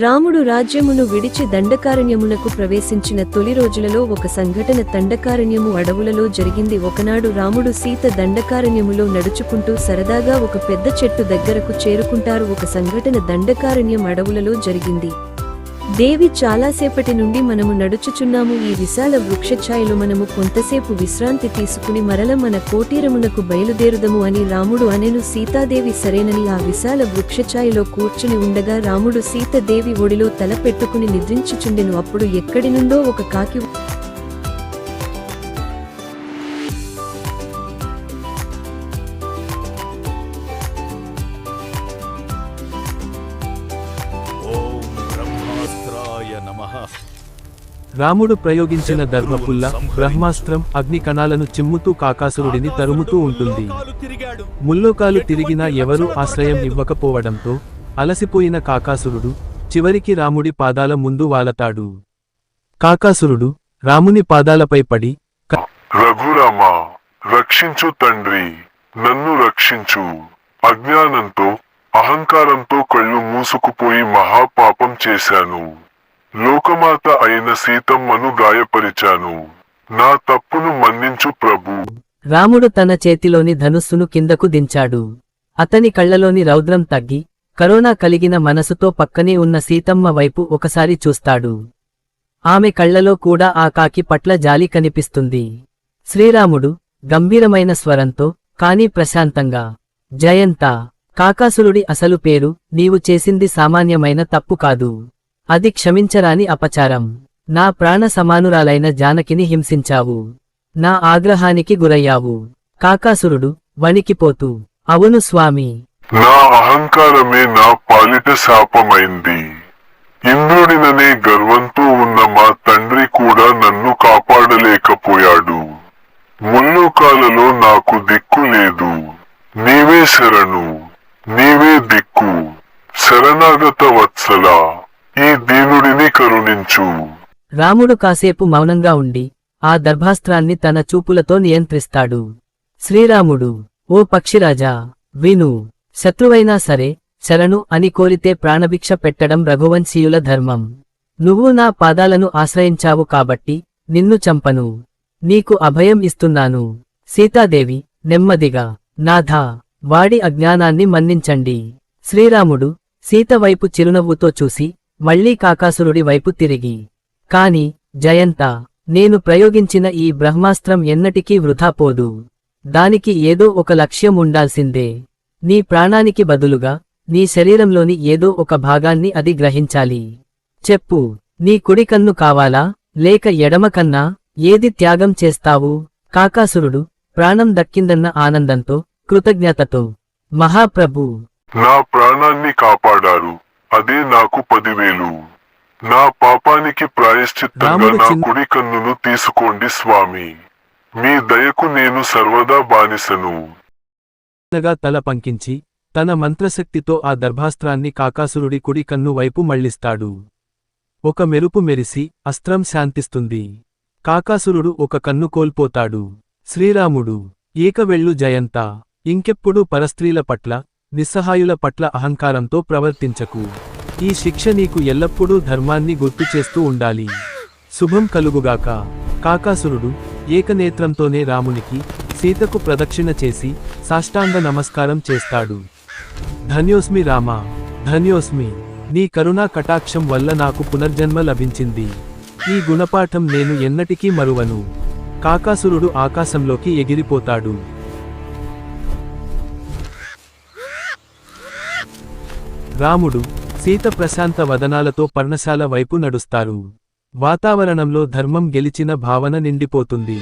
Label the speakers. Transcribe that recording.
Speaker 1: రాముడు రాజ్యమును విడిచి దండకారణ్యమునకు ప్రవేశించిన తొలి రోజులలో ఒక సంఘటన దండకారణ్యము అడవులలో జరిగింది. ఒకనాడు రాముడు సీత దండకారణ్యములో నడుచుకుంటూ సరదాగా ఒక పెద్ద చెట్టు దగ్గరకు చేరుకుంటారు. ఒక సంఘటన దండకారణ్యం అడవులలో జరిగింది. దేవి చాలాసేపటి నుండి మనము నడుచుచున్నాము. ఈ విశాల వృక్షఛాయలో మనము కొంతసేపు విశ్రాంతి తీసుకుని మరల మన కోటీరమునకు బయలుదేరుదము అని రాముడు అనెను. సీతాదేవి సరేనని ఆ విశాల వృక్షఛాయలో కూర్చుని ఉండగా రాముడు సీతదేవి ఒడిలో తల పెట్టుకుని నిద్రించుచుండెను. అప్పుడు ఎక్కడి నుండో ఒక కాకి
Speaker 2: రాముడు ప్రయోగించిన దర్భపుల్ల బ్రహ్మాస్త్రం అగ్ని కణాలను చిమ్ముతూ కాకాసురుడిని తరుముతూ ఉంటుంది. ముల్లోకాలు తిరిగినా ఎవరూ ఆశ్రయం ఇవ్వకపోవడంతో అలసిపోయిన కాకాసురుడు చివరికి రాముడి పాదాల ముందు వాలతాడు. కాకాసురుడు రాముని పాదాలపై పడి
Speaker 3: రఘురామ రక్షించు తండ్రి నన్ను రక్షించు. అజ్ఞానంతో అహంకారంతో కళ్ళు మూసుకుపోయి మహాపాపం చేశాను. లోకమాత అయిన సీతమ్మను గాయపరిచాను. నా తప్పును మన్నించు ప్రభు.
Speaker 4: రాముడు తన చేతిలోని ధనుస్సును కిందకు దించాడు. అతని కళ్ళలోని రౌద్రం తగ్గి కరోనా కలిగిన మనసుతో పక్కనే ఉన్న సీతమ్మ వైపు ఒకసారి చూస్తాడు. ఆమె కళ్ళలో కూడా ఆ కాకి పట్ల జాలి కనిపిస్తుంది. శ్రీరాముడు గంభీరమైన స్వరంతో కాని ప్రశాంతంగా జయంత కాకాసురుడి అసలు పేరు నీవు చేసింది సామాన్యమైన తప్పు కాదు. అది క్షమించరాని అపచారం. నా ప్రాణ సమానురాలైన జానకిని హింసించావు. నా ఆగ్రహానికి గురయ్యావు. కాకాసురుడు వణికిపోతూ అవును స్వామి.
Speaker 3: నా అహంకారమే నా పాలిట శాపమైంది. ఇంద్రుడిననే గర్వంతో ఉన్న మా తండ్రి కూడా నన్ను కాపాడలేకపోయాడు. ముల్లోకాలలో నాకు దిక్కు లేదు. నీవే శరణు నీవే దిక్కు. శరణాగత వత్సలా. ఈ దీనుడిని కరుణించు.
Speaker 4: రాముడు కాసేపు మౌనంగా ఉండి ఆ దర్భాస్త్రాన్ని తన చూపులతో నియంత్రిస్తాడు. శ్రీరాముడు ఓ పక్షిరాజా విను శత్రువైనా సరే శరణు అని కోరితే ప్రాణభిక్ష పెట్టడం రఘువంశీయుల ధర్మం. నువ్వు నా పాదాలను ఆశ్రయించావు కాబట్టి నిన్ను చంపను. నీకు అభయం ఇస్తున్నాను. సీతాదేవి నెమ్మదిగా నాథా వాడి అజ్ఞానాన్ని మన్నించండి. శ్రీరాముడు సీత వైపు చిరునవ్వుతో చూసి మళ్ళీ కాకాసురుడి వైపు తిరిగి కాని జయంత నేను ప్రయోగించిన ఈ బ్రహ్మాస్త్రం ఎన్నటికీ వృధా పోదు. దానికి ఏదో ఒక లక్ష్యం ఉండాల్సిందే. నీ ప్రాణానికి బదులుగా నీ శరీరంలోని ఏదో ఒక భాగాన్ని అది గ్రహించాలి. చెప్పు నీ కుడి కన్ను కావాలా? లేక ఎడమ కన్నా ఏది త్యాగం చేస్తావు కాకాసురుడు ప్రాణం దక్కిందన్న ఆనందంతో కృతజ్ఞతతో మహాప్రభు!
Speaker 3: నా ప్రాణాన్ని కాపాడారు. అదే నాకు పదివేలు. నా పాపానికి ప్రాయశ్చిత్తంగా నా కుడి కన్నును తీసుకోండి స్వామి. మీ దయకు నేను సర్వదా బానిసను.
Speaker 2: తల పంకించి తన మంత్రశక్తితో ఆ దర్భాస్త్రాన్ని కాకాసురుడి కుడి కన్ను వైపు మళ్ళిస్తాడు. ఒక మెరుపు మెరిసి అస్త్రం శాంతిస్తుంది. కాకాసురుడు ఒక కన్ను కోల్పోతాడు. శ్రీరాముడు ఏకవెళ్ళు జయంత. ఇంకెప్పుడు పరస్త్రీల పట్ల నిస్సహాయుల పట్ల అహంకారంతో ప్రవర్తించకు. ఈ శిక్ష నీకు ఎల్లప్పుడూ ధర్మాన్ని గుర్తు చేస్తూ ఉండాలి. శుభం కలుగుగాక. కాకాసురుడు ఏకనేత్రంతోనే రామునికి సీతకు ప్రదక్షిణ చేసి సాష్టాంగ నమస్కారం చేస్తాడు. ధన్యోస్మి రామ ధన్యోస్మి నీ కరుణా కటాక్షం వల్ల నాకు పునర్జన్మ లభించింది. ఈ గుణపాఠం నేను ఎన్నటికీ మరువను. కాకాసురుడు ఆకాశంలోకి ఎగిరిపోతాడు. రాముడు సీత ప్రశాంత వదనాలతో పర్ణశాల వైపు నడుస్తారు. వాతావరణంలో ధర్మం గెలిచిన భావన నిండిపోతుంది.